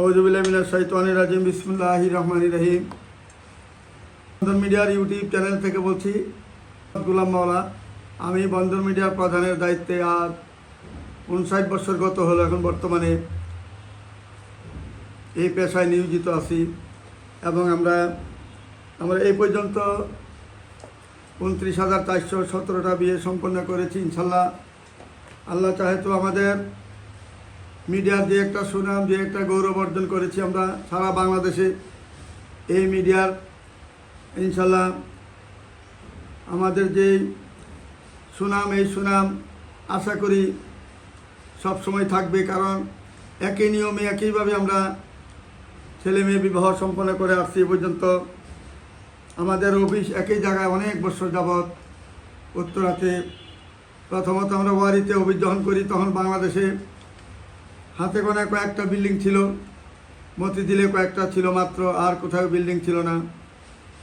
আউজুবিল্লামিনা শৈতানি রাজিম বিসমুল্লাহ রহমান রহিম। বন্দর মিডিয়ার ইউটিউব চ্যানেল থেকে বলছি, গুলাম মাওলা, আমি বন্দর মিডিয়ার প্রধানের দায়িত্বে আর উনষাট বছর গত হলো, এখন বর্তমানে এই পেশায় নিয়োজিত আছি এবং আমরা আমরা এই পর্যন্ত উনত্রিশ হাজার চারশো সতেরোটা বিয়ে সম্পন্ন করেছি, ইনশাল্লাহ। আল্লাহ চাহে তো আমাদের মিডিয়ার যে একটা সুনাম, যে একটা গৌরব অর্জন করেছি আমরা সারা বাংলাদেশে, এই মিডিয়ার ইনশাল্লাহ আমাদের যে সুনাম, এই সুনাম আশা করি সব সময় থাকবে, কারণ একই নিয়মে, একইভাবে আমরা ছেলে মেয়ে বিবাহ সম্পন্ন করে আসছি পর্যন্ত। আমাদের অফিস একই জায়গায় অনেক বছর যাবৎ উত্তরাতে। প্রথমত আমরা ওয়ারিতে যখন করি, তখন বাংলাদেশে হাতে গোনা কয়েকটা বিল্ডিং ছিল মতিঝিলে কয়েকটা ছিল মাত্র, আর কোথাও বিল্ডিং ছিল না।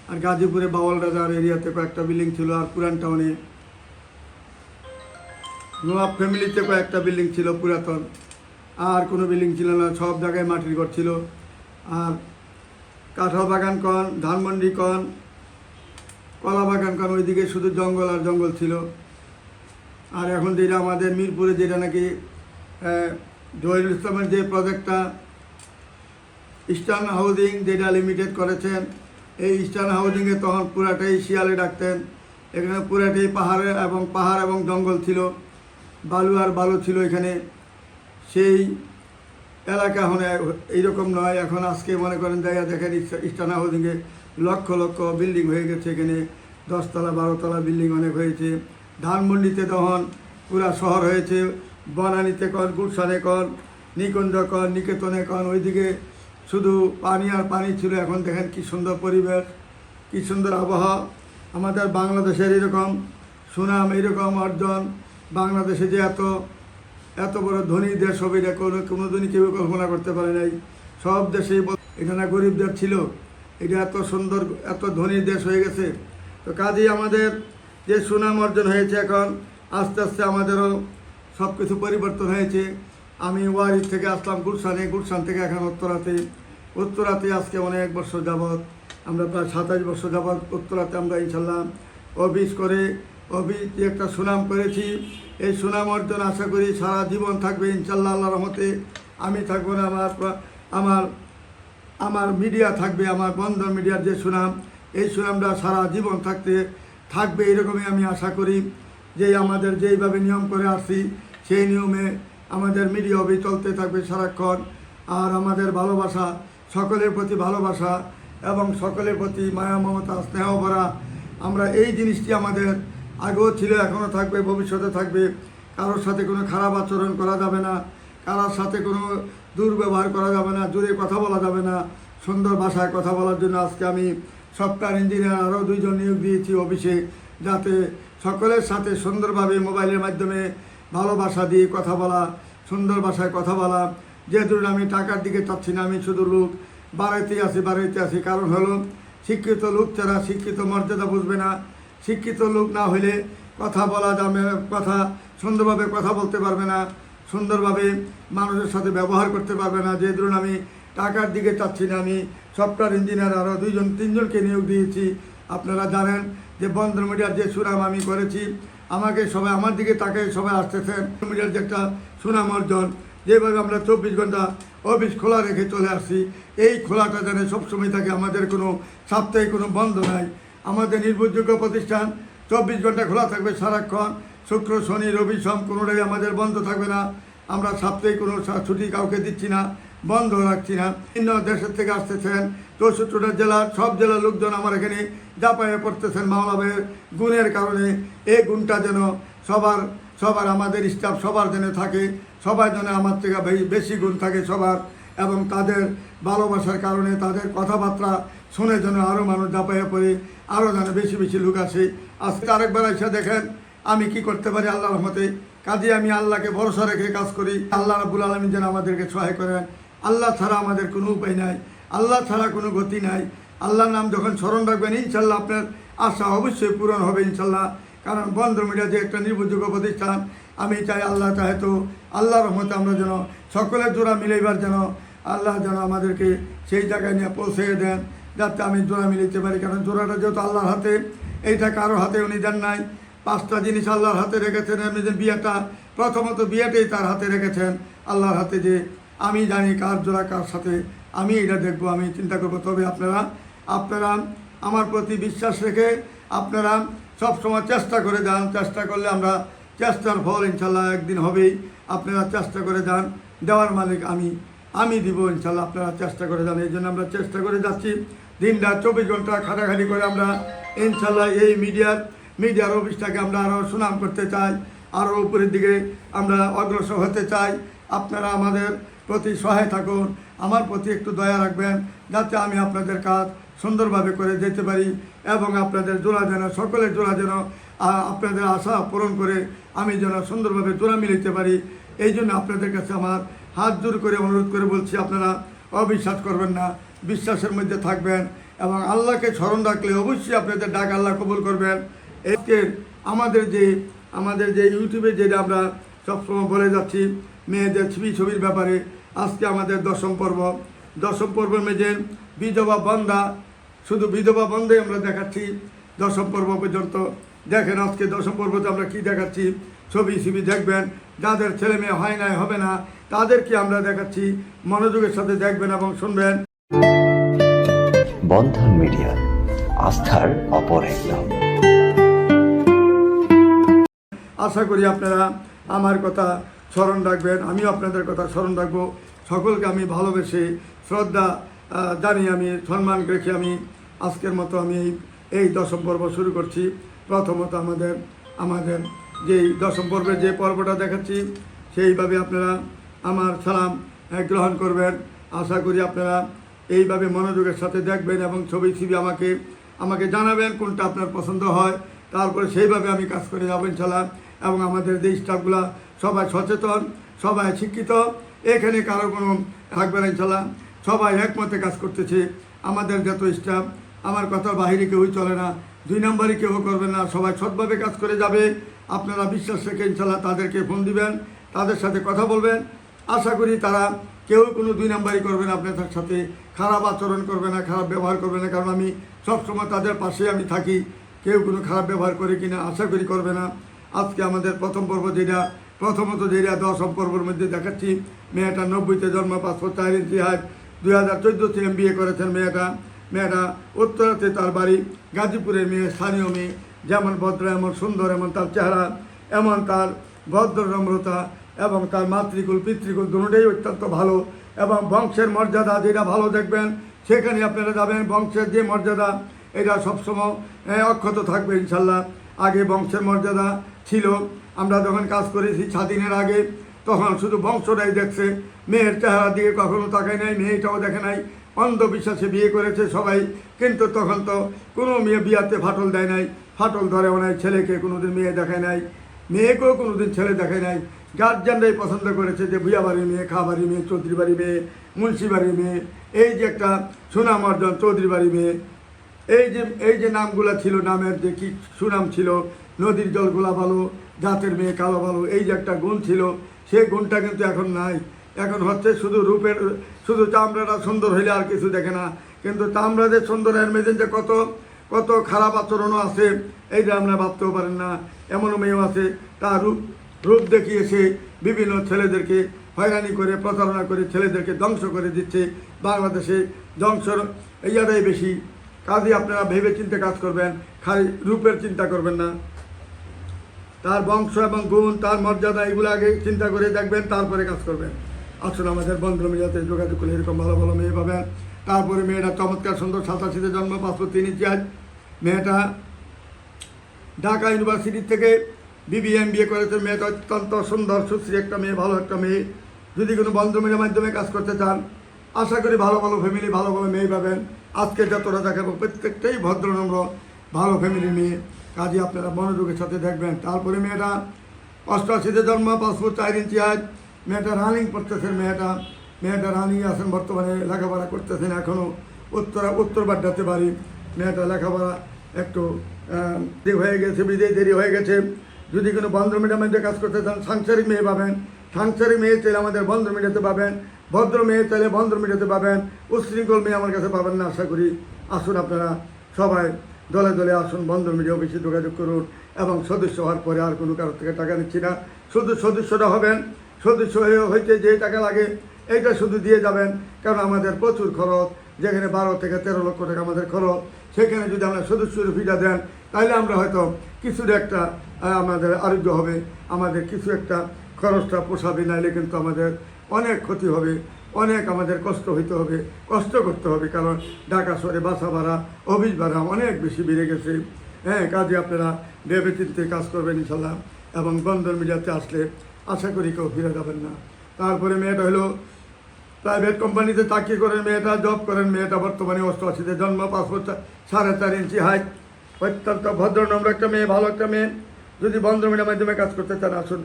আর গাজীপুরে বাওয়াল রাজার এরিয়াতে কয়েকটা বিল্ডিং ছিল, আর পুরান টাউনে। নোয়াব ফ্যামিলিতে কয়েকটা বিল্ডিং ছিল পুরাতন। আর কোনো বিল্ডিং ছিল না, সব জায়গায় মাটির ঘর ছিল। আর কাঁঠাল বাগান কন, ধানমন্ডি কন, কলা বাগান কন, ওইদিকে শুধু জঙ্গল আর জঙ্গল ছিল। আর এখন যেটা আমাদের মিরপুরে যেটা নাকি জহিরুল ইসলামের যে প্রজেক্টটা ইস্টার্ন হাউজিং যেটা লিমিটেড করেছেন, এই ইস্টার্ন হাউজিংয়ে তখন পুরাটাই শিয়ালে ডাকতেন। এখানে পুরাটাই পাহাড়ে এবং পাহাড় এবং জঙ্গল ছিল, বালু আর বালু ছিল এখানে। সেই এলাকা এখন এইরকম নয়, এখন আজকে মনে করেন জায়গা দেখেন ইস্টার্ন হাউজিংয়ে লক্ষ লক্ষ বিল্ডিং হয়ে গেছে এখানে। দশতলা, বারোতলা বিল্ডিং অনেক হয়েছে। ধানমন্ডিতে তখন পুরা শহর হয়েছে। বনানীতে কন গুলশানে কর, নিকুঞ্জ কর, নিকেতনে কর, ওইদিকে শুধু পানি আর পানি ছিল। এখন দেখেন কি সুন্দর পরিবেশ, কি সুন্দর আবহাওয়া। আমাদের বাংলাদেশের এরকম সুনাম, এরকম অর্জন, বাংলাদেশে যে এত এত বড় ধনী দেশ হবে, এটা কোনো কোনো দিনই কেউ কল্পনা করতে পারে নাই। সব দেশেই গরিব দেশ ছিল। এটা এত সুন্দর, এত ধনী দেশ হয়ে গেছে। তো কাজেই আমাদের যে সুনাম অর্জন হয়েছে এখন, আস্তে আস্তে আমাদেরও সব কিছু পরিবর্তন হয়েছে। আমি ওয়ারি থেকে আসলাম গুলশানে। গুলশান থেকে এখন উত্তরাতে। উত্তরাতে আজকে অনেক বছর যাবৎ, আমরা প্রায় সাতাশ বছর যাবৎ উত্তরাতে আমরা ইনশাল্লাহ অফিস করে, অফিস একটা সুনাম করেছি। এই সুনাম অর্জন আশা করি সারা জীবন থাকবে ইনশাল্লাহ আল্লাহ রহমতে। আমি থাকব না, আমার আমার আমার মিডিয়া থাকবে, আমার বন্ধ মিডিয়ার যে সুনাম, এই সুনামটা সারা জীবন থাকতে, থাকবে এরকমই আমি আশা করি। যে আমাদের যেইভাবে নিয়ম করে আসছি সেই নিয়মে আমাদের মিডিয়া অবি চলতে থাকবে সারাক্ষণ। আর আমাদের ভালোবাসা, সকলের প্রতি ভালোবাসা এবং সকলের প্রতি মায়া, মমতা, স্নেহ ভরা, আমরা এই জিনিসটি আমাদের আগেও ছিল, এখনও থাকবে, ভবিষ্যতে থাকবে। কারোর সাথে কোনো খারাপ আচরণ করা যাবে না, কারোর সাথে কোনো দুর্ব্যবহার করা যাবে না, জোরে কথা বলা যাবে না। সুন্দর ভাষায় কথা বলার জন্য আজকে আমি সফটওয়্যার ইঞ্জিনিয়ার আরও দুইজন নিয়োগ দিয়েছি অফিসে, যাতে সকলের সাথে সুন্দরভাবে মোবাইলের মাধ্যমে ভালোবাসা দিয়ে কথা বলা, সুন্দর ভাষায় কথা বলা। যেহেতু আমি টাকার দিকে চাচ্ছি না, আমি শুধু লোক। বাড়াইতে আসি বাড়াইতে আসি কারণ হলো, শিক্ষিত লোক ছাড়া শিক্ষিত মর্যাদা বুঝবে না। শিক্ষিত লোক না হলে কথা বলা যাবে কথা সুন্দরভাবে কথা বলতে পারবে না। সুন্দরভাবে মানুষের সাথে ব্যবহার করতে পারবে না। যে ধরুন আমি টাকার দিকে চাচ্ছি না, আমি সফটওয়্যার ইঞ্জিনিয়ার আরও দুইজন, তিনজনকে নিয়োগ দিয়েছি। আপনারা জানেন যে বন্ধন মিডিয়ার যে সুরাম আমি করেছি আমাকে সবাই আমার দিকে তাকে সবাই আসতেছেন মিডিয়ার যে একটা সুনাম অর্জন। যেভাবে আমরা চব্বিশ ঘণ্টা অফিস খোলা রেখে চলে আসি, এই খোলাটা যেন সবসময় থাকে, আমাদের কোনো সাপ্তাহিক কোনো বন্ধ নাই। আমাদের নির্ভরযোগ্য প্রতিষ্ঠান চব্বিশ ঘণ্টা খোলা থাকবে সারাক্ষণ। শুক্র, শনি, রবি, সোম, কোনোটাই আমাদের বন্ধ থাকবে না। আমরা সাপ্তাহিক কোনো ছুটি কাউকে দিচ্ছি না, বন্ধ রাখছি না। ভিন্ন দেশের থেকে আসতেছেন, চৌষট্টিটা জেলার সব জেলার লোকজন আমার এখানে জাপায়ে পড়তেছেন মাওলাবের গুণের কারণে। এই গুণটা যেন সবার সবার আমাদের স্টাফ সবার যেন থাকে, সবাই যেন আমার থেকে বেশি গুণ থাকে সবার, এবং তাদের ভালোবাসার কারণে তাদের কথাবার্তা শুনে যেন আরও মানুষ জাপাইয়া পড়ে আরও যেন বেশি বেশি লোক আসে। আজকে আরেকবার এসে দেখেন, আমি কি করতে পারি আল্লাহ রহমতে। কাজে আমি আল্লাহকে ভরসা রেখে কাজ করি। আল্লাহ রাবুল আলমী যেন আমাদেরকে সহায় করেন আল্লাহ ছাড়া আমাদের কোনো উপায় নাই। আল্লাহ ছাড়া কোনো গতি নাই। আল্লাহর নাম যখন স্মরণ রাখবেন ইনশাল্লাহ আপনার আশা অবশ্যই পূরণ হবে ইনশাল্লাহ কারণ বন্ধ মিডিয়া যে একটা নির্ভরযোগ্য প্রতিষ্ঠান, আমি চাই আল্লাহ চাহে তো আল্লাহ রহমতে আমরা যেন সকলের জোড়া মিলাইবার যেন আল্লাহ যেন আমাদেরকে সেই জায়গায় নিয়ে পৌঁছে দেন, যাতে আমি জোড়া মিলিতে পারি। কারণ জোড়াটা যেহেতু আল্লাহর হাতে, এইটা কারও হাতে উনি দেন নাই। পাঁচটা জিনিস আল্লাহর হাতে রেখেছেন। এমনি যে বিয়েটা, প্রথমত বিয়েটাই তার হাতে রেখেছেন। আল্লাহর হাতে যে আমি জানি কার জোড়া, কার সাথে আমি এটা দেখব, আমি চিন্তা করব। তবে আপনারা আপনারা আমার প্রতি বিশ্বাস রেখে আপনারা সবসময় চেষ্টা করে যান। চেষ্টা করলে আমরা চেষ্টার ফল ইনশাল্লাহ একদিন হবেই। আপনারা চেষ্টা করে যান। দেওয়ার মালিক আমি আমি দিব ইনশাল্লাহ। আপনারা চেষ্টা করে যান। এই জন্য আমরা চেষ্টা করে যাচ্ছি। দিন রাত চব্বিশ ঘণ্টা খাটাখাটি করে আমরা ইনশাল্লাহ এই মিডিয়ার মিডিয়ার অফিসটাকে আমরা আরও সুনাম করতে চাই আরও উপরের দিকে আমরা অগ্রসর হতে চাই। আপনারা আমাদের প্রতি সহায় থাকুন, আমার প্রতি একটু দয়া রাখবেন, যাতে আমি আপনাদের কাজ সুন্দরভাবে করে যেতে পারি এবং আপনাদের জোড়া যেন, সকলের জোড়া যেন আপনাদের আশা পূরণ করে আমি যেন সুন্দরভাবে জোড়া মিলিতে পারি। এই জন্য আপনাদের কাছে আমার হাত জোর করে অনুরোধ করে বলছি, আপনারা অবিশ্বাস করবেন না, বিশ্বাসের মধ্যে থাকবেন এবং আল্লাহকে স্মরণ রাখলে অবশ্যই আপনাদের ডাক আল্লাহ কবুল করবেন। এর আমাদের যে আমাদের যে ইউটিউবে যেটা আমরা সবসময় বলে যাচ্ছি, মেয়েদের ছবি ছবির ব্যাপারে, আজকে আমাদের দশম পর্ব। দশম পর্ব মেজের বিধবা বন্ধা, শুধু বিধবা বন্ধে আমরা দেখাচ্ছি দশম পর্ব পর্যন্ত। দেখেন আজকে দশম পর্বতে আমরা কি দেখাচ্ছি? ছবি ছবি দেখবেন। যাদের ছেলে মেয়ে হয় নাই, হবে না। তাদেরকে আমরা দেখাচ্ছি। মনোযোগের সাথে দেখবেন এবং শুনবেন। বন্ধন মিডিয়া, আস্থার অপর এক নাম। আশা করি আপনারা আমার কথা স্মরণ রাখবেন, আমিও আপনাদের কথা স্মরণ রাখব। সকলকে আমি ভালোবেসে শ্রদ্ধা জানিয়ে আমি, সম্মান রেখে আমি আজকের মতো আমি এই এই দশম পর্ব শুরু করছি। প্রথমত আমাদের আমাদের যেই দশম পর্বের যে পর্বটা দেখাচ্ছি, সেইভাবে আপনারা আমার সালাম গ্রহণ করবেন। আশা করি আপনারা এইভাবে মনোযোগের সাথে দেখবেন এবং ছবি ছবি আমাকে আমাকে জানাবেন কোনটা আপনার পছন্দ হয়। তারপরে সেইভাবে আমি কাজ করে যাব ইনশাল্লাহ। এবং আমাদের যে স্টাফগুলো সবাই সচেতন, সবাই শিক্ষিত, এখানে কারও কোনো থাকবে না ইনশাল্লাহ। সবাই একমতে কাজ করতেছে। আমাদের যত স্টাফ, আমার কথা বাহিরে কেউই চলে না। দুই নম্বরই কেউ করবে না। সবাই সৎভাবে কাজ করে যাবে। আপনারা বিশ্বাস রেখে ইনশাল্লাহ তাদেরকে ফোন দিবেন, তাদের সাথে কথা বলবেন। আশা করি তারা কেউ কোনো দুই নাম্বারই করবে না। আপনাদের সাথে খারাপ আচরণ করবে না, খারাপ ব্যবহার করবে না। কারণ আমি সবসময় তাদের পাশে আমি থাকি। কেউ কোনো খারাপ ব্যবহার করে কিনা আশা করি করবে না। আজকে আমাদের প্রথম পর্ব যেটা, প্রথমত যেটা দশম পর্বের মধ্যে দেখাচ্ছি, মেয়েটা নব্বইতে জন্ম পাসপোর্ট চার ইঞ্চি হাইট দুই হাজার চোদ্দোতে এম বিএ করেছেন মেয়েটা। মেয়েটা উত্তরাতে তার বাড়ি, গাজীপুরের মেয়ে, স্থানীয় মেয়ে, যেমন ভদ্র, এমন সুন্দর, এমন তার চেহারা, এমন তার ভদ্র নম্রতা, এবং তার মাতৃকুল, পিতৃকুল দুটোটাই অত্যন্ত ভালো, এবং বংশের মর্যাদা যেটা ভালো দেখবেন, সেখানে আপনারা যাবেন, বংশের যে মর্যাদা, এটা সবসময় অক্ষত থাকবে ইনশাল্লাহ। আগে বংশের মর্যাদা ছিল। আমরা যখন কাজ করেছি স্বাধীনের আগে, তখন শুধু বংশটাই দেখছে। মেয়ের চেহারা দিয়ে কখনো তাকায় নাই, মেয়েটাও দেখে নাই। অন্ধবিশ্বাসে বিয়ে করেছে সবাই, কিন্তু তখন তো কোনো মেয়ে বিয়াতে ফাটল দেয় নাই। ফাটল ধরেও নাই ছেলেকে কোনোদিন মেয়ে দেখায় নাই। মেয়েকেও কোনোদিন ছেলে দেখায় নাই। গার্জেনরাই পছন্দ করেছে যে ভুয়া মেয়ে, খা বাড়ির মেয়ে, চৌধুরী বাড়ি মেয়ে, মুন্সি বাড়ির মেয়ে, এই যে একটা সুনাম অর্জন চৌধুরী বাড়ি মেয়ে। এই যে এই যে নামগুলো ছিল, নামের যে কি সুনাম ছিল নদীর জলগুলা ভালো জাতের মেয়ে কালো ভালো, এই যে একটা গুণ ছিল, সেই গুণটা কিন্তু এখন নাই। এখন হচ্ছে শুধু রূপের, শুধু চামড়াটা সুন্দর হইলে আর কিছু দেখে না। কিন্তু চামড়া যে সুন্দর, এর মেয়েদের যে কত কত খারাপ আচরণও আছে এইটা আমরা ভাবতেও পারেন না। এমনও মেয়েও আছে, তার রূপ রূপ দেখিয়েছে বিভিন্ন ছেলেদেরকে, হয়রানি করে, প্রতারণা করে, ছেলেদেরকে ধ্বংস করে দিচ্ছে। বাংলাদেশে ধ্বংসর ইয়াটাই বেশি। কাজে আপনারা ভেবে চিন্তে কাজ করবেন, খালি রূপের চিন্তা করবেন না। তার বংশ এবং গুণ, তার মর্যাদা, এগুলো আগে চিন্তা করে দেখবেন, তারপরে কাজ করবেন। আসলে আমাদের বন্ধু মিলাতে যোগাযোগ করলে এরকম ভালো ভালো মেয়ে পাবেন। তারপরে মেয়েটা চমৎকার সুন্দর সাতাশিতে জন্ম পাঁচশো তিন আজ মেয়েটা ঢাকা ইউনিভার্সিটি থেকে বিবিএম বিএ করেছে। মেয়েটা অত্যন্ত সুন্দর, সুশ্রী একটা মেয়ে, ভালো একটা মেয়ে। যদি কোনো বন্ধু মিলের মাধ্যমে কাজ করতে চান, আশা করি ভালো ভালো ফ্যামিলি ভালো ভালো মেয়ে পাবেন। আজকে যতটা দেখাবো, প্রত্যেকটাই ভদ্রনম্র ভালো ফ্যামিলি মেয়ে। কাজে আপনারা মনোযোগের সাথে দেখবেন। তারপরে মেয়েটা অষ্টআশিতে জন্ম, পাসপোর্ট চার ইঞ্চি আজ মেয়েটা রানিং করতেছেন মেয়েটা মেয়েটা রানিং আছেন, বর্তমানে লেখাপড়া করতেছেন এখনও উত্তর উত্তর বাড্ডাতে বাড়ি। মেয়েটা লেখাপড়া একটু দেরি হয়ে গেছে বিদেয় দেরি হয়ে গেছে। যদি কোনো বন্ধ মিডিয়ামে কাজ করতে চান, সাংসারিক মেয়ে পাবেন। সাংসারিক মেয়ে চাইলে আমাদের বন্ধ মিডিয়াতে পাবেন। ভদ্র মেয়ে চাইলে ভদ্র মেয়েতে পাবেন। উশৃঙ্খল মেয়ে আমার কাছে পাবেন না, আশা করি। আসুন আপনারা সবাই দলে দলে আসুন বন্ধন মিডিয়া অফিসে যোগাযোগ করুন এবং সদস্য হওয়ার পরে আর কোনো কারোর থেকে টাকা নিচ্ছি না। শুধু সদস্যরা হবেন, সদস্য হয়ে হইতে যে টাকা লাগে, এইটা শুধু দিয়ে যাবেন। কারণ আমাদের প্রচুর খরচ, যেখানে বারো থেকে তেরো লক্ষ টাকা আমাদের খরচ, সেখানে যদি আমরা সদস্যের ফিটা দেন তাহলে আমরা হয়তো কিছুর একটা আমাদের আরোগ্য হবে। আমাদের কিছু একটা খরচটা পোষাবে, নাইলে কিন্তু আমাদের অনেক ক্ষতি হবে। অনেক আমাদের কষ্ট হইতে হবে, কষ্ট করতে হবে, কারণ ঢাকা শহরে বাসা ভাড়া, অফিস ভাড়া অনেক বেশি বেড়ে গেছে। হ্যাঁ কাজে আপনারা ভেবে চিনতে কাজ করবেন ইনশাল্লাহ এবং বন্ধন মিডিয়াতে আসলে আশা করি কেউ ফিরে যাবেন না। তারপরে মেয়েটা হলো প্রাইভেট কোম্পানিতে চাকরি করেন মেয়েটা জব করেন মেয়েটা, বর্তমানে অষ্টআশিতে জন্ম পাসপোর্ট সাড়ে চার ইঞ্চি হাইট অত্যন্ত ভদ্র, নম্র একটা মেয়ে, ভালো একটা মেয়ে। যদি বন্ধ মিডিয়ার মাধ্যমে কাজ করতে চান, আসুন।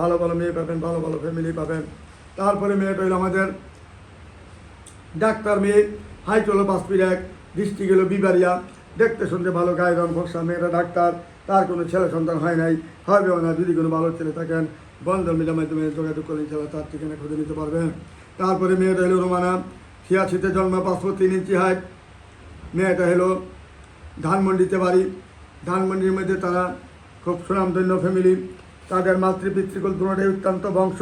ভালো ভালো মেয়ে পাবেন, ভালো ভালো ফ্যামিলি পাবেন। তারপরে মেয়েটা হলো আমাদের ডাক্তার মেয়ে হাইট হলো পাঁচপির এক ডিস্ট্রিক্ট হলো বিবারিয়া। দেখতে শুনতে ভালো, গায়ে রং ফসা মেয়েটা ডাক্তার। তার কোনো ছেলে সন্তান হয় নাই। হবেও না, যদি কোনো ভালো ছেলে থাকেন বন্ধ মিডিয়ার মাধ্যমে যোগাযোগ করে ছেলে তার ঠিকানা খুঁজে নিতে পারবেন। তারপরে মেয়েটা হলো রোমানা। ছিয়াশিতে জন্ম পাঁচশো তিন ইঞ্চি হাইট মেয়েটা হলো ধানমন্ডিতে বাড়ি। ধানমন্ডির মধ্যে তারা খুব সুনামধন্য ফ্যামিলি তাদের মাতৃপিতৃকুল দুটোটাই অত্যন্ত বংশ।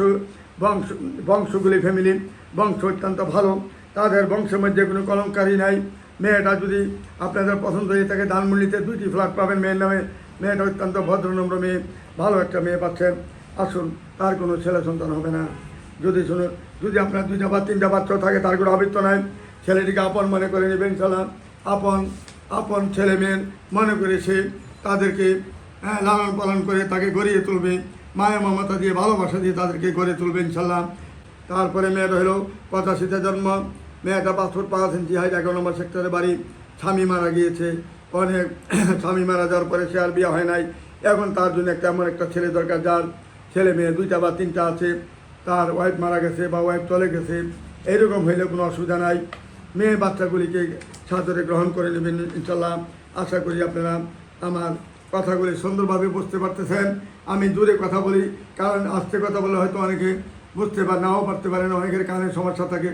বংশ বংশগুলি ফ্যামিলি বংশ অত্যন্ত ভালো। তাদের বংশের মধ্যে কোনো কলঙ্কারি নাই। মেয়েটা যদি আপনাদের পছন্দ হয়ে থাকে ধানমন্ডিতে দুইটি ফ্ল্যাট পাবেন মেয়ের নামে। মেয়েটা অত্যন্ত ভদ্রনম্র মেয়ে। ভালো একটা মেয়ে পাচ্ছেন। আসুন তার কোনো ছেলে সন্তান হবে না। যদি শুনুন যদি আপনার দুইটা বা তিনটা বাচ্চা থাকে তার কোনো আবৃত্ত নাই। ছেলেটিকে আপন মনে করে নেবেন সালাম আপন আপন ছেলে মেয়ের মনে করে সে তাদেরকে হ্যাঁ, লালন পালন করে তাকে গড়িয়ে তুলবে। মায়া মমতা দিয়ে ভালোবাসা দিয়ে তাদেরকে গড়ে তুলবে ইনশাল্লাহ। তারপরে মেয়েটা হলো পঁচাশিতে জন্ম। মেয়েটা পাসপোর্ট পাঁচ ইঞ্চি হাইট এগারো নম্বর সেক্টরে বাড়ি। স্বামী মারা গিয়েছে। অনেক স্বামী মারা যাওয়ার পরে সে আর বিয়ে হয় নাই। এখন তার জন্য একটা এমন একটা ছেলে দরকার, যার ছেলে মেয়ে দুইটা বা তিনটা আছে। তার ওয়াইফ মারা গেছে বা ওয়াইফ চলে গেছে। এইরকম হইলে কোনো অসুবিধা নাই। মেয়ে বাচ্চাগুলিকে সাদরে গ্রহণ করে নেবেন ইনশাল্লাহ। আশা করি আপনারা আমার কথাগুলি সুন্দরভাবে বুঝতে পারতেছেন। আমি দূরে কথা বলি, কারণ আস্তে কথা বলে হয়তো অনেকে বুঝতে পারে নাও পারতে পারেন অনেকের কানের সমস্যা থাকে,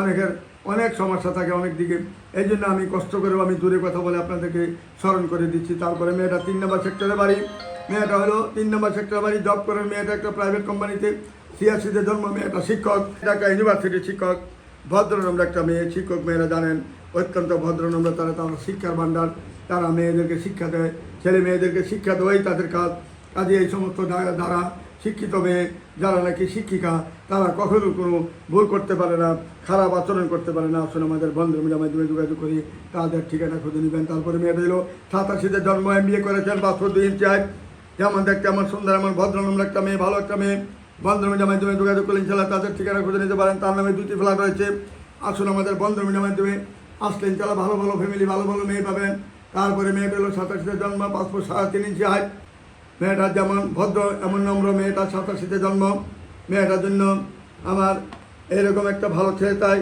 অনেকের অনেক সমস্যা থাকে অনেক দিকে। এই জন্য আমি কষ্ট করেও আমি দূরে কথা বলে আপনাদেরকে স্মরণ করে দিচ্ছি। তারপরে মেয়েটা তিন নম্বর সেক্টরে বাড়ি। মেয়েটা হলো তিন নম্বর সেক্টরে বাড়ি জব করেন মেয়েটা একটা প্রাইভেট কোম্পানিতে সিআরসিতে জন্ম, মেয়েটা শিক্ষক, ঢাকা ইউনিভার্সিটির শিক্ষক, ভদ্রনম্র একটা মেয়ে। শিক্ষক মেয়েরা জানেন, অত্যন্ত ভদ্রনম্র, তারা তারা শিক্ষার ভাণ্ডার। তারা মেয়েদেরকে শিক্ষা দেয়, ছেলে মেয়েদেরকে শিক্ষা দেওয়াই তাদের কাজ। কাজে এই সমস্ত দ্বারা শিক্ষিত মেয়ে, যারা নাকি শিক্ষিকা, তারা কখনো কোনো ভুল করতে পারে না, খারাপ আচরণ করতে পারে না। আসলে আমাদের বন্ধু মিডিয়ার মাধ্যমে যোগাযোগ করি, তাদের ঠিকানা খুঁজে নেবেন। তারপরে মেয়েটা এলো সাতাশিতে জন্ম এম বিয়ে করেছেন পাঁচশো দুই ইঞ্চি হাইট যেমন দেখতে আমার সুন্দর আমার ভদ্রনম্র একটা মেয়ে, ভালো একটা মেয়ে। বন্ধ মিডিয়ার মাধ্যমে যোগাযোগ করলে ইনশাল্লাহ তাদের ঠিকানা খুঁজে নিতে পারেন। তার নামে দুটি ফ্ল্যাট রয়েছে। আসুন আমাদের বন্ধ মিডিয়ার মাধ্যমে আসলে ইনশাল্লাহ ভালো ভালো ফ্যামিলি ভালো ভালো মেয়ে পাবেন। তারপরে মেয়ে হলো সাতাশিতে জন্ম, পাসপোর্ট সাড়ে তিন ইঞ্চি হাইট মেয়েটার যেমন ভদ্র, এমন নম্র মেয়েটা সাতাশিতে জন্ম। মেয়েটার জন্য আমার এরকম একটা ভালো ছেলে তাই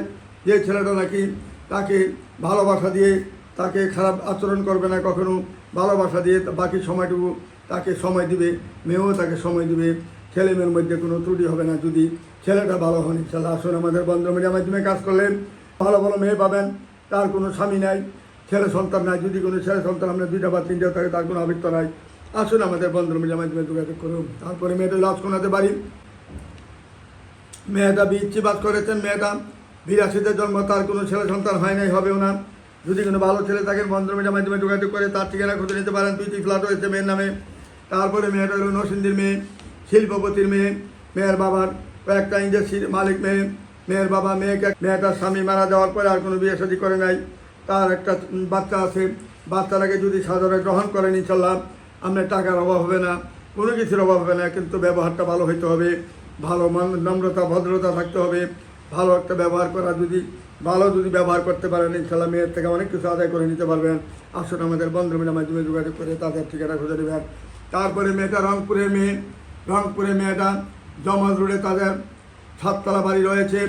যে ছেলেটা নাকি তাকে ভালোবাসা দিয়ে তাকে খারাপ আচরণ করবে না কখনো, ভালোবাসা দিয়ে বাকি সময়টুকু তাকে সময় দিবে, মেয়েও তাকে সময় দিবে। ছেলে মেয়ের মধ্যে কোনো ত্রুটি হবে না। যদি ছেলেটা ভালো হন, ইনশাল্লাহ। আসুন আমাদের বন্ধ মিডিয়ার মাধ্যমে কাজ করলেন, ভালো ভালো মেয়ে পাবেন, তার কোনো স্বামী নাই, ছেলে সন্তান নাই। যদি কোনো ছেলে সন্তান আপনার দুইটা বা তিনটা থাকে, তার কোনো আবৃত্ত নাই। আসুন আমাদের বন্ধ মিডিয়ার মাধ্যমে যোগাযোগ করুন তারপরে মেয়েটা লাশকোনাতে বাড়ি। মেয়েটা বিচ্ছিবাদ করেছেন, মেয়েটা বিরাশিতে জন্ম, তার কোনো ছেলে সন্তান হয় নাই হবেও না যদি কোনো ভালো ছেলে থাকেন বন্ধ মিডিয়ার মাধ্যমে যোগাযোগ করে, তার ঠিকানা খুঁজে নিতে পারেন, দুইটি ফ্ল্যাট রয়েছে মেয়ের নামে। তারপরে মেয়েটা হলো নরসিংদীর মেয়ে, শিল্পপতির মেয়ে, মেয়ের বাবার কয়েকটা ইন্ডাস্ট্রির মালিক মেয়ে, মেয়ের বাবা মেয়েকে, মেয়েটার স্বামী মারা যাওয়ার পরে আর কোনো বিয়ে শাদী করে নাই। তার একটা বাচ্চা আছে, বাচ্চাটাকে যদি সাধারণে গ্রহণ করেন, ইনশাল্লাহ। আপনার টাকার অভাব হবে না, কোনো কিছুর অভাব হবে না, কিন্তু ব্যবহারটা ভালো হইতে হবে, ভালো নম্রতা, ভদ্রতা থাকতে হবে, ভালো একটা ব্যবহার করা যদি, ভালো যদি ব্যবহার করতে পারেন ইনশাল্লাহ মেয়ের থেকে অনেক কিছু আদায় করে নিতে পারবেন। আসুন আমাদের বন্ধু মিলের মাধ্যমে যোগাযোগ করে তাদের ঠিকানা খুঁজে নেবেন। তারপরে মেয়েটা রংপুরের মেয়ে, রংপুরে মেয়েটা জমজ রোডে তাদের সাততলা বাড়ি রয়েছে।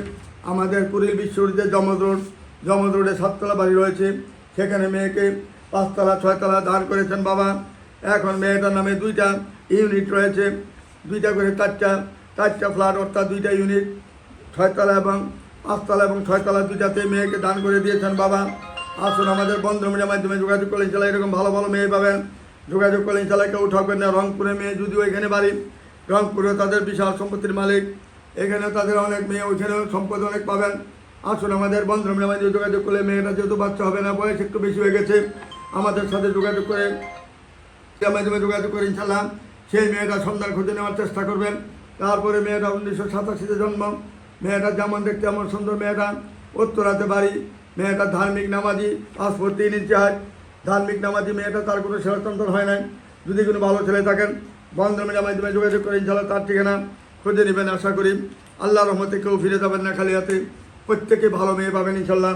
আমাদের কুড়িল বিশ্বরীতে জমজ রোড জমজ রোডে সাততলা বাড়ি রয়েছে। সেখানে মেয়েকে পাঁচতলা, ছয়তলা দাঁড় করেছেন বাবা। এখন মেয়েটার নামে দুইটা ইউনিট রয়েছে, দুইটা করে চারটা চারটা ফ্ল্যাট অর্থাৎ দুইটা ইউনিট, ছয়তলা এবং পাঁচতলা এবং ছয়তলা দুইটাতে মেয়েকে দান করে দিয়েছেন বাবা। আসুন আমাদের বন্ধু মিডিয়ার মাধ্যমে যোগাযোগ করলে ইনশাল্লাহ এরকম ভালো ভালো মেয়ে পাবেন। যোগাযোগ করলে ইনশাল্লাহ কেউ ঠকবেন না রংপুরে মেয়ে যদিও এখানে বাড়ি রংপুরে তাদের বিশাল সম্পত্তির মালিক। এখানে তাদের অনেক মেয়ে, ওইখানেও সম্পদ অনেক পাবেন। আসুন আমাদের বন্ধু মিডিয়ার মাধ্যমে যোগাযোগ করলে মেয়েটা যেহেতু বাচ্চা হবে না, বয়স একটু বেশি হয়ে গেছে, আমাদের সাথে যোগাযোগ করে মাধ্যমে যোগাযোগ করে ইনশাল্লাহ সেই মেয়েটা সন্ধান খুঁজে নেওয়ার চেষ্টা করবেন। তারপরে মেয়েটা উনিশশো সাতাশিতে জন্ম। মেয়েটা যেমন দেখতে এমন সুন্দর মেয়েটা। উত্তরাতে বাড়ি। মেয়েটা ধার্মিক নামাজি, পাসপোর্ট তিন ইঞ্চি হয় ধার্মিক নামাজি মেয়েটা তার কোনো সেরাতন্ত্র হয় নাই। যদি কোনো ভালো ছেলে থাকেন, বন্ধনের মাধ্যমে যোগাযোগ করে ইনশাল্লাহ তার ঠিকানা খুঁজে নেবেন আশা করি। আল্লাহ রহমতে কেউ ফিরে যাবেন না খালি হাতে। প্রত্যেকে ভালো মেয়ে পাবেন ইনশাল্লাহ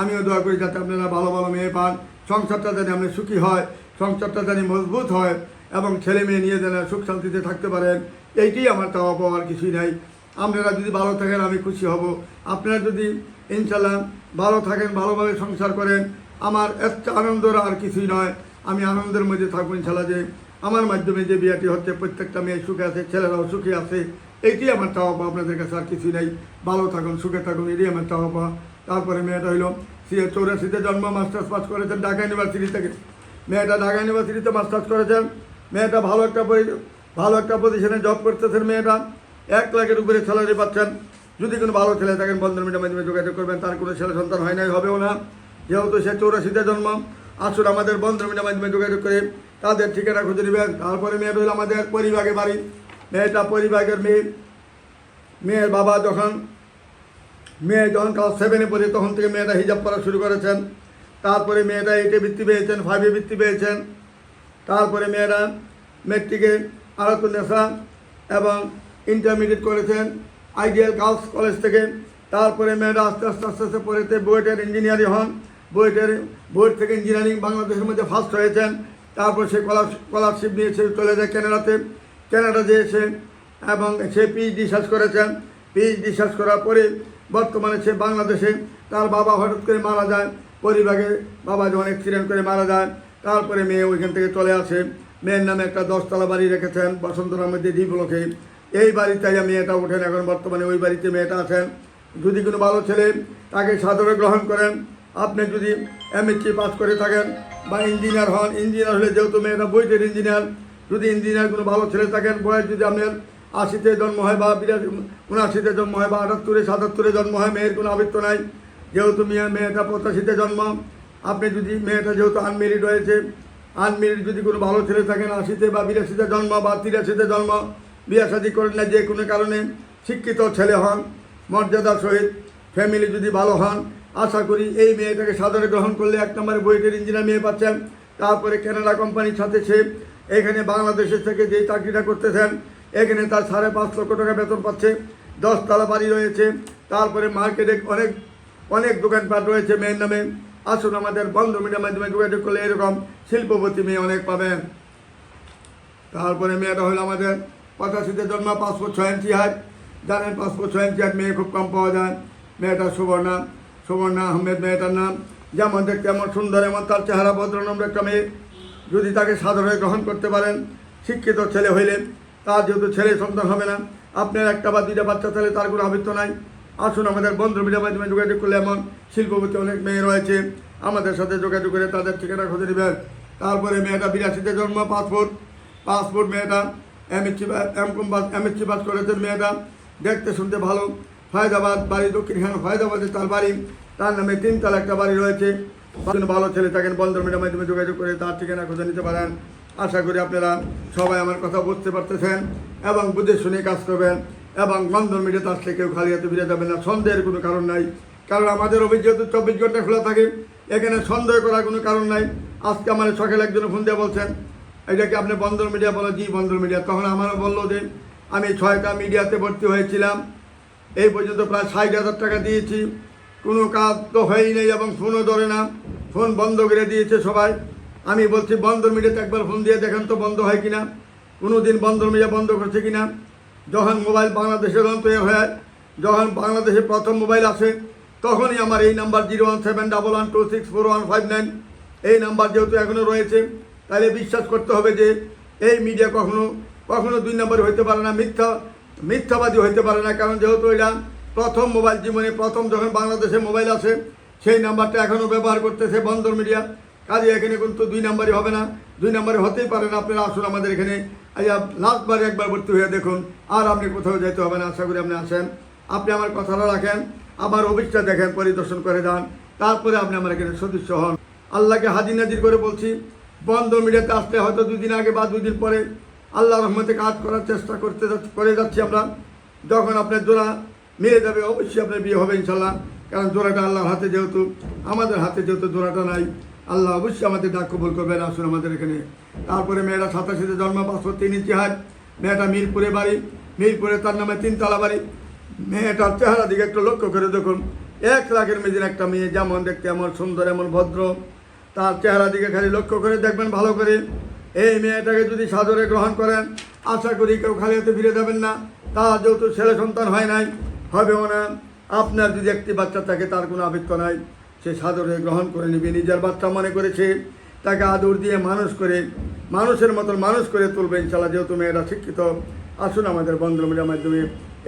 আমিও দোয়া করি যাতে আপনারা ভালো ভালো মেয়ে পান। সংসারটা যাতে আপনি সুখী হয়। সংসারটা যেন মজবুত হয় এবং ছেলে মেয়ে নিয়ে যেন সুখ শান্তিতে থাকতে পারেন এইটাই আমার চাওয়া পাওয়ার কিছুই নাই। আপনারা যদি ভালো থাকেন, আমি খুশি হব। আপনারা যদি ইনশাল্লাহ ভালো থাকেন, ভালোভাবে সংসার করেন, আমার এত আনন্দর আর কিছুই নয়। আমি আনন্দের মধ্যে থাকব ইনশাল্লাহ যে আমার মাধ্যমে যে বিয়াটি হচ্ছে, প্রত্যেকটা মেয়ে সুখে আছে, ছেলেরাও সুখে আছে, এইটাই আমার চাওয়া পাওয়া, আপনাদের কাছে আর কিছুই নাই। ভালো থাকুন, সুখে থাকুন, এটাই আমার চাওয়া পাওয়া। তারপরে মেয়েটা হইল সে চৌরাশিতে জন্ম, মাস্টার্স পাস করেছেন ঢাকা ইউনিভার্সিটি থেকে। মেয়েটা ঢাকা ইউনিভার্সিটিতে মাস্টার্স করেছেন। মেয়েটা ভালো একটা ভালো একটা পজিশনে জব করতেছেন মেয়েটা। এক লাখের উপরে স্যালারি পাচ্ছেন। যদি কোনো ভালো ছেলে থাকেন, বন্ধন মিডিয়ার মাধ্যমে যোগাযোগ করবেন। তার কোনো ছেলে সন্তান হয় নাই, হবেও না। যেহেতু সে চৌরাশিতে জন্ম, আসুন আমাদের বন্ধন মিডিয়ার মাধ্যমে যোগাযোগ করে তাদের ঠিকানা খুঁজে নেবেন। তারপরে মেয়েটা হলো আমাদের পরিবাগে বাড়ি। মেয়েটা পরিবাগের মেয়ে, মেয়ের বাবা যখন, মেয়ে যখন ক্লাস সেভেনে পড়ে, তখন থেকে মেয়েটা হিজাব পড়া শুরু করেছেন। তারপরে মেয়েরা এইটে বৃত্তি পেয়েছেন ফাইভে বৃত্তি পেয়েছেন। তারপরে মেয়েরা মেট্রিকে আরাতুন্নেসা এবং ইন্টারমিডিয়েট করেছেন আইডিয়াল গার্লস কলেজ থেকে। তারপরে মেয়েরা আস্তে আস্তে আস্তে আস্তে পড়েতে বুয়েটের ইঞ্জিনিয়ারিং হন। বুয়েটের, বুয়েট থেকে ইঞ্জিনিয়ারিং বাংলাদেশের মধ্যে ফার্স্ট হয়েছেন। তারপর সে স্কলারশিপ নিয়ে সে চলে যায় কানাডাতে কানাডা যেয়ে সে এবং সে পিএইচডি শেষ করেছেন। পিএইচডি শেষ করার পরে বর্তমানে সে বাংলাদেশে তার বাবা হঠাৎ করে মারা যায়। পরিবারে বাবা যখন অ্যাক্সিডেন্ট করে মারা যায় তারপরে মেয়ে ওইখান থেকে চলে আসে। মেয়ের নামে একটা দশতলা বাড়ি রেখেছেন বসন্তরার মধ্যে ডি ব্লকে। এই বাড়িতে মেয়েটা ওঠেন এখন বর্তমানে ওই বাড়িতে মেয়েটা আছেন। যদি কোনো ভালো ছেলে তাকে সাদরে গ্রহণ করেন, আপনি যদি এমএসসি পাস করে থাকেন বা ইঞ্জিনিয়ার হন ইঞ্জিনিয়ার হলে যেহেতু মেয়েটা বইটের ইঞ্জিনিয়ার যদি ইঞ্জিনিয়ার কোনো ভালো ছেলে থাকেন, বয়স যদি আপনার আশিতে জন্ম হয় বা বিরাশি, উনআশিতে জন্ম হয় বা আটাত্তরে সাতাত্তরে জন্ম হয়, মেয়ের কোনো আবৃত্ত নাই। যেহেতু মেয়ে মেয়েটা পঁচাশিতে জন্ম, আপনি যদি মেয়েটা যেহেতু আনমেরিড হয়েছে আনমেরিড যদি কোনো ভালো ছেলে থাকেন আশিতে বা বিরাশিতে জন্ম বা তিরাশিতে জন্ম, বিয়ে শাদী করেন না যে কোনো কারণে, শিক্ষিত ছেলে হন মর্যাদার সহিত ফ্যামিলি যদি ভালো হন, আশা করি এই মেয়েটাকে সাদরে গ্রহণ করলে এক নম্বরে বইটের ইঞ্জিনিয়ার মেয়ে পাচ্ছেন, তারপরে কানাডা কোম্পানির সাথে সে এখানে বাংলাদেশের থেকে যে চাকরিটা করতেছেন, এখানে তার সাড়ে পাঁচ লক্ষ টাকা বেতন পাচ্ছে, দশতলা বাড়ি রয়েছে, তারপরে মার্কেটে অনেক অনেক দোকানপাট রয়েছে মেয়ের নামে। আসুন আমাদের বন্ধ মিডিয়ার মাধ্যমে যোগাযোগ করলে এরকম শিল্পপতি মেয়ে অনেক পাবেন। তারপরে মেয়েটা হলো আমাদের পঁচাশিতে জন্ম পাসপোর্ট ছয় ইঞ্চি হাট জানেন পাসপোর্ট ছয় ইঞ্চি হাট মেয়ে খুব কম পাওয়া যায়। মেয়েটা সুবর্ণা। সুবর্ণা আহমেদ মেয়েটার নাম। যেমন দেখতে এমন সুন্দর, এমন তার চেহারা ভদ্রনম্র একটা মেয়ে। যদি তাকে সাদরে গ্রহণ করতে পারেন, শিক্ষিত ছেলে হইলে তার যেহেতু ছেলে সন্তান হবে না, আপনার একটা বা দুইটা বাচ্চা ছেলে তার কোনো আবৃত্ত নাই। আসুন আমাদের বন্ধু মিডিয়ার মাধ্যমে যোগাযোগ করলে এমন শিল্পপতি অনেক মেয়ে রয়েছে। আমাদের সাথে যোগাযোগ করে তাদের ঠিকানা খুঁজে নেবেন। তারপরে মেয়েটা বিরাশিতে জন্ম, পাসপোর্ট পাসপোর্ট মেয়েটা MSc M com pass MSc pass করেছেন মেয়েটা। দেখতে শুনতে ভালো। ফায়দাবাদ বাড়ি দক্ষিণখান ফায়দাবাদে তার বাড়ি। তার নামে তিনতলা একটা বাড়ি রয়েছে। ভালো ছেলে থাকেন বন্ধন মিডিয়ার মাধ্যমে যোগাযোগ করে তার ঠিকানা খুঁজে নিতে পারেন। আশা করি আপনারা সবাই আমার কথা বুঝতে পারতেছেন এবং বুঝে শুনে কাজ করবেন। এবং বন্ধন মিডিয়াতে আসলে কেউ খালি হাতে ফিরে যাবেন না। সন্দেহের কোনো কারণ নাই। কারণ আমাদের অভিযোগ চব্বিশ ঘণ্টা খোলা থাকে। এখানে সন্দেহ করার কোনো কারণ নাই। আজকে আমার সকালে একজন ফোন দিয়ে বলছেন এটাকে আপনি বন্দর মিডিয়া বলো? জি, বন্দর মিডিয়া। তখন আমারও বলল যে, আমি ছয়টা মিডিয়াতে ভর্তি হয়েছিলাম। এই পর্যন্ত প্রায় ষাট হাজার টাকা দিয়েছি। কোনো কাজ তো হয়ই নেই এবং ফোনও ধরে না। ফোন বন্ধ করে দিয়েছে সবাই। আমি বলছি, বন্দর মিডিয়াতে একবার ফোন দিয়ে দেখেন তো বন্ধ হয় কিনা? কোনো দিন বন্দর মিডিয়া বন্ধ করছে কিনা? যখন মোবাইল বাংলাদেশের অন্ত হয়ে, যখন বাংলাদেশে প্রথম মোবাইল আসে, তখনই আমার এই number zero one seven double one two six four one five nine. এই নাম্বার যেহেতু এখনও রয়েছে, তাহলে বিশ্বাস করতে হবে যে এই মিডিয়া কখনো কখনো দুই নম্বর হইতে পারে না, মিথ্যা, মিথ্যাবাদী হইতে পারে না, কারণ যেহেতু এটা প্রথম মোবাইল জীবনে, প্রথম যখন বাংলাদেশে মোবাইল আসে, সেই নাম্বারটা এখনও ব্যবহার করতেছে বন্দর মিডিয়া। কাজে এখানে কিন্তু দুই নাম্বারই হবে না, দুই নাম্বারে হতেই পারে না। আপনারা আসুন আমাদের এখানে লাস্টবারে, একবার ভর্তি হয়ে দেখুন। আর আপনি কোথাও যেতে হবে না, আশা করি আপনি আসেন আপনি আমার কথাটা রাখেন আমার অফিসটা দেখেন, পরিদর্শন করে যান তারপরে আপনি আমার এখানে সদস্য হন। আল্লাহকে হাজির নাজির করে বলছি, বন্ধ মিডিয়াতে আসতে হয়তো দুই দিন আগে বা দুই দিন পরে আল্লাহ রহমতে কাজ করার চেষ্টা করতে করে যাচ্ছি আমরা। যখন আপনার জোড়া মিলে যাবে, অবশ্যই আপনার বিয়ে হবে ইনশাল্লাহ। কারণ জোড়াটা আল্লাহর হাতে যেহেতু, আমাদের হাতে যেহেতু জোড়াটা নাই, আল্লাহ অবশ্যই আমাদের ডাক কবুল করবেন। আসুন আমাদের এখানে তারপরে মেয়েরা সাতাশিতে জন্ম, পাঁচশো তিন ইঞ্চি হাট মেয়েটা মিরপুরে বাড়ি, মিরপুরে তার নামে তিনতলা বাড়ি। মেয়েটার চেহারা দিকে একটু লক্ষ্য করে দেখুন। এক লাখের মেয়েদের একটা মেয়ে, যেমন দেখতে এমন সুন্দর, এমন ভদ্র। তার চেহারা দিকে খালি লক্ষ্য করে দেখবেন ভালো করে। এই মেয়েটাকে যদি সাদরে গ্রহণ করেন, আশা করি কেউ খালি হাতে ফিরে যাবেন না। তার যেহেতু ছেলে সন্তান হয় নাই, হবেও না। আপনার যদি একটি বাচ্চা থাকে, তার কোনো আবৃত্ত নাই। সে সাদরে গ্রহণ করে নিবে, নিজের বাচ্চা মনে করেছে। তাকে আদর দিয়ে মানুষ করে, মানুষের মতন মানুষ করে তুলবে ইনশাল্লাহ যেহেতু মেয়েরা শিক্ষিত। আসুন আমাদের বন্ধুমিলের মাধ্যমে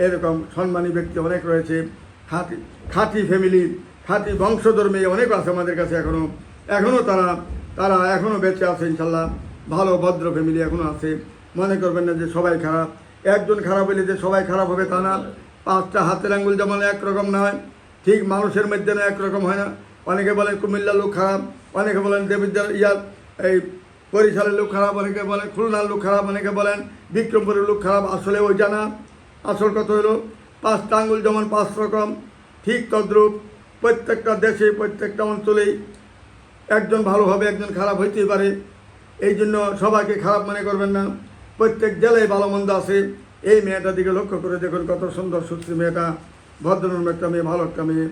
এরকম সম্মানী ব্যক্তি অনেক রয়েছে। খাঁটি খাঁটি ফ্যামিলি খাঁটি বংশধর মেয়ে অনেক আছে আমাদের কাছে এখনও এখনও তারা তারা এখনও বেঁচে আছে ইনশাল্লাহ ভালো, ভদ্র ফ্যামিলি এখনও আছে। মনে করবেন না যে সবাই খারাপ। একজন খারাপ হলে যে সবাই খারাপ হবে তা না। পাঁচটা হাতের আঙ্গুল যেমন একরকম নয়, ঠিক মানুষের মধ্যে না একরকম হয় না। অনেকে বলে কুমিল্লার লোক খারাপ। অনেকে বলেন দেবিদ্যার ইয়ার এই বরিশালের লোক খারাপ, অনেকে বলেন খুলনার লোক খারাপ, অনেকে বলেন বিক্রমপুরের লোক খারাপ, আসলে ওই জানা। আসল কথা হলো পাঁচটা আঙ্গুল যেমন পাঁচ রকম, ঠিক তদ্রূপ প্রত্যেকটা দেশে, প্রত্যেকটা অঞ্চলেই একজন ভালো হবে, একজন খারাপ হইতেই পারে। এই জন্য সবাইকে খারাপ মনে করবেন না। প্রত্যেক জেলায় ভালো মন্দ আছে। এই মেয়েটার দিকে লক্ষ্য করে দেখুন, কত সুন্দর, সুশ্রী মেয়েটা ভদ্রনম্র একটা মেয়ে, ভালো একটা মেয়ে।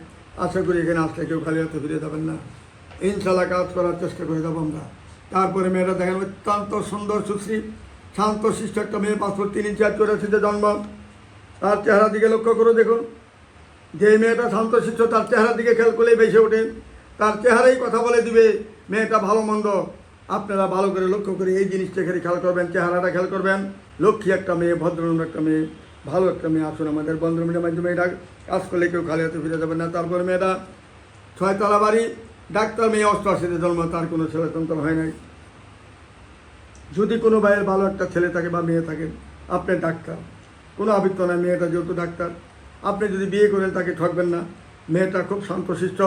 আশা করি এখানে আসলে কেউ খালি হাতে ফিরে যাবেন না। ইনশাল্লাহ কাজ করার চেষ্টা করে যাব আমরা। তারপরে মেয়েটা দেখেন অত্যন্ত সুন্দর সুশ্রী, শান্ত, শিষ্ট একটা মেয়ে পাঁচশো তিন ইঞ্চি আর চৌরাশিতে জন্ম। তার চেহারা দিকে লক্ষ্য করে দেখুন। যে মেয়েটা শান্তশিষ্ট তার চেহারার দিকে খেয়াল করলেই বেশি ওঠে। তার চেহারাই কথা বলে দিবে, মেয়েটা ভালো, মন্দ। আপনারা ভালো করে লক্ষ্য করে এই জিনিসটা এখানে খেয়াল করবেন, চেহারাটা খেয়াল করবেন। লক্ষ্মী একটা মেয়ে ভদ্রনম্র একটা মেয়ে, ভালো একটা মেয়ে আসুন আমাদের বন্ধুমিনের মাধ্যমে এটা কাজ করলে কেউ খালি হাতে ফিরে যাবেন না। তারপরে মেয়েটা ছয়তলা বাড়ি ডাক্তার মেয়ে অষ্টআশিতে জন্ম, তার কোনো ছেলে সন্তান হয় নাই। যদি কোনো ভাইয়ের ভালো একটা ছেলে থাকে বা মেয়ে থাকে, আপনি ডাক্তার। কোনো আবৃত্ত নাই, মেয়েটা যেহেতু ডাক্তার। আপনি যদি বিয়ে করেন, তাকে ঠকবেন না। মেয়েটা খুব শান্তশিষ্ট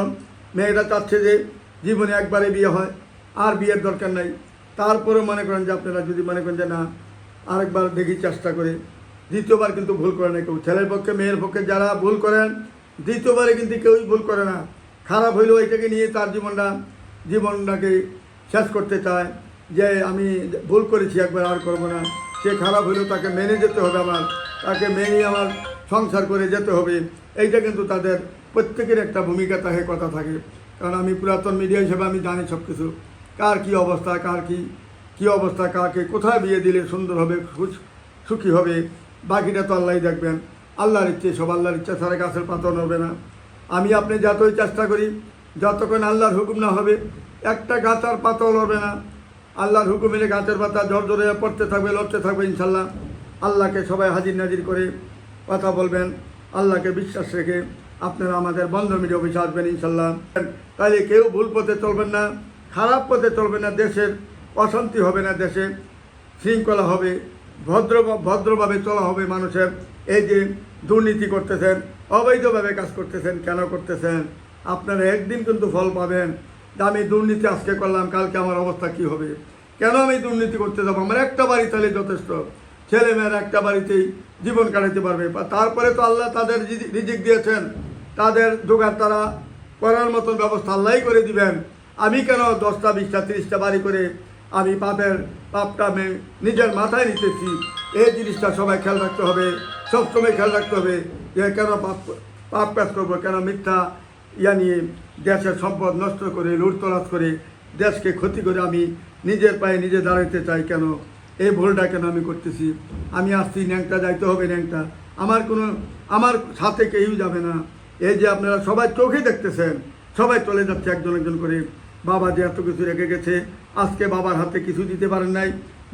মেয়েটা চাচ্ছে যে জীবনে একবারে বিয়ে হয়, আর বিয়ের দরকার নাই। তারপরেও মনে করেন যে আপনারা যদি মনে করেন যে না, আরেকবার দেখি চেষ্টা করে। দ্বিতীয়বার কিন্তু ভুল করে না কেউ। ছেলের পক্ষে, মেয়ের পক্ষে যারা ভুল করেন, দ্বিতীয়বারে কিন্তু কেউই ভুল করে না। খারাপ হইলেও এটাকে নিয়ে তার জীবনটা, জীবনটাকে শেষ করতে চায়। যে আমি ভুল করেছি, একবার আর করব না। সে খারাপ হলেও তাকে মেনে যেতে হবে আমার। তাকে মেনে আমার সংসার করে যেতে হবে। এইটা কিন্তু তাদের প্রত্যেকের একটা ভূমিকা থাকে, কথা থাকে। কারণ আমি পুরাতন মিডিয়া হিসেবে আমি জানি সব কিছু কার কী অবস্থা, কার কী কী অবস্থা, কাকে কোথায় বিয়ে দিলে সুন্দর হবে সুখী হবে, বাকিটা তো আল্লাহই দেখবেন। আল্লাহর ইচ্ছে, সব আল্লাহর ইচ্ছা ছাড়া গাছের পাতা নড়বে না। আমি আপনি যতই চেষ্টা করি, যতক্ষণ আল্লাহর হুকুম না হবে, একটা গাছ আর পাতাও লড়বে না। আল্লাহর হুকুম এলে গাছের পাতা ঝড় ঝরে পড়তে থাকবে, লড়তে থাকবে ইনশাল্লাহ। আল্লাহকে সবাই হাজির নাজির করে কথা বলবেন। আল্লাহকে বিশ্বাস রেখে আপনারা আমাদের বন্ধ মিডিয়া অফিসে আসবেন ইনশাল্লাহ। তাহলে কেউ ভুল পথে চলবেন না, খারাপ পথে চলবেন না, দেশের অশান্তি হবে না, দেশে শৃঙ্খলা হবে, ভদ্র ভদ্রভাবে চলা হবে মানুষের। এই যে দুর্নীতি করতেছেন অবৈধভাবে কাজ করতেছেন, কেন করতেছেন? আপনারা একদিন কিন্তু ফল পাবেন। যে আমি দুর্নীতি আজকে করলাম, কালকে আমার অবস্থা কি হবে? কেন আমি দুর্নীতি করতে যাব? আমার একটা বাড়ি তাহলে যথেষ্ট। ছেলে মেয়েরা একটা বাড়িতেই জীবন কাটাতে পারবে। তারপরে তো আল্লাহ তাদের রিজি- রিজিক দিয়েছেন। তাদের জোগাড় তারা করার মতন ব্যবস্থা আল্লাহই করে দিবেন। আমি কেন দশটা, বিশটা, তিরিশটা বাড়ি করে আমি পাপের পাপটা আমি নিজের মাথায় নিতেছি? এই জিনিসটা সবাই খেয়াল রাখতে হবে, সবসময় খেয়াল রাখতে হবে। যে কেন পাপ পাপ কাজ করব, কেন মিথ্যা ইয়া নিয়ে দেশের সম্পদ নষ্ট করে, লুটতরাজ করে, দেশকে ক্ষতি করে আমি নিজের পায়ে নিজে দাঁড়াইতে চাই কেন? এই ভুলটা কেন আমি করতেছি? আমি আসছি ন্যাংটা, যাইতে হবে ন্যাংটা। আমার কোনো, আমার সাথে কেউ যাবে না। এই যে আপনারা সবাই চোখে দেখতেছেন, সবাই চলে যাচ্ছে একজন একজন করে। বাবা যে এত কিছু রেখে গেছে, আজকে বাবার হাতে কিছু দিতে পারেন নাই।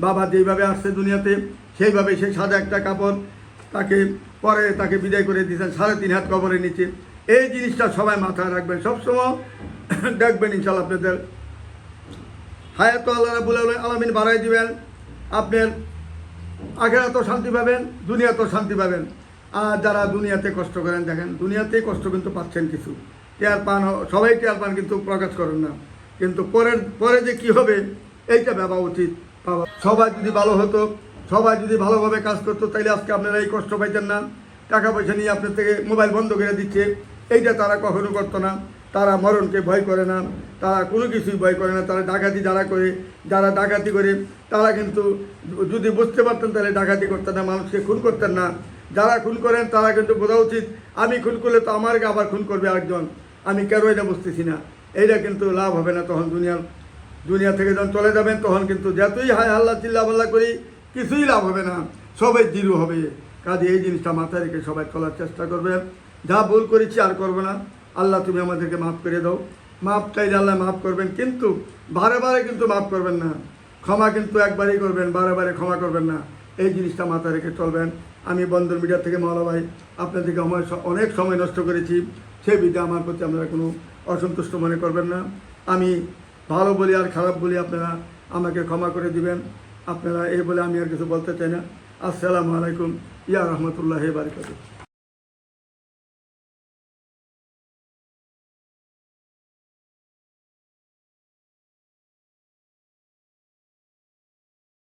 বাবা যেইভাবে আসছে দুনিয়াতে, সেইভাবে সেই সাদা একটা কাপড় তাকে পরে তাকে বিদায় করে দিয়েছেন, সাড়ে তিন হাত কবরের নিচে। এই জিনিসটা সবাই মাথায় রাখবেন। সবসময় দেখবেন ইনশাল্লাহ আপনাদের। হায়াত আল্লাহ রাবুল আলমিন বাড়াই দিবেন। আপনার আখেরাতেও শান্তি পাবেন, দুনিয়াতেও শান্তি পাবেন। আর যারা দুনিয়াতে কষ্ট করেন, দেখেন, দুনিয়াতেই কষ্ট কিন্তু পাচ্ছেন কিছু। টেয়ার পান সবাই টেয়ার পান কিন্তু প্রকাশ করেন না। কিন্তু পরের পরে যে কি হবে, এইটা ভাবা উচিত। সবাই যদি ভালো হতো সবাই যদি ভালোভাবে কাজ করতো, তাইলে আজকে আপনারা এই কষ্ট পাইতেন না। টাকা পয়সা নিয়ে আপনার থেকে মোবাইল বন্ধ করে দিচ্ছে। এইটা তারা কখনো করতো না। তারা মরণকে ভয় করে না। তারা কোনো কিছুই ভয় করে না। তারা ডাকাতি যারা করে, যারা ডাকাতি করে, তারা কিন্তু যদি বুঝতে পারতেন তাহলে ডাকাতি করতেন না, মানুষকে খুন করতেন না। যারা খুন করেন, তারা কিন্তু বোঝা উচিত, আমি খুন করলে তো আমাকে আবার খুন করবে একজন আমি কেন এটা বুঝতেছি না। এইটা কিন্তু লাভ হবে না তখন দুনিয়ার দুনিয়া থেকে যখন চলে যাবেন, তখন কিন্তু যতই হায় হাল্লা চিল্লা পাল্লা করি কিছুই লাভ হবে না। সবাই জিরো হবে। কাজে এই জিনিসটা মাথায় রেখে সবাই চলার চেষ্টা করবেন। যা ভুল করেছি আর করব না। আল্লাহ, তুমি আমাদেরকে মাফ করে দাও। মাফ চাইলে আল্লাহ মাফ করবেন, কিন্তু বারে বারে কিন্তু মাফ করবেন না। ক্ষমা কিন্তু একবারই করবেন, বারে বারে ক্ষমা করবেন না। এই জিনিসটা মাথায় রেখে চলবেন। আমি বন্দর মিডিয়া থেকে মাওলা ভাই, আপনাদেরকে আমার অনেক সময় নষ্ট করেছি। সেই বিধে আমার প্রতি আপনারা কোনো অসন্তুষ্ট মনে করবেন না। আমি ভালো বলি আর খারাপ বলি আপনারা আমাকে ক্ষমা করে দিবেন। আপনারা এই বলে আমি আর কিছু বলতে চাই না। আসসালামু আলাইকুম। ইয়া রহমতুল্লাহ বারকাতুহ।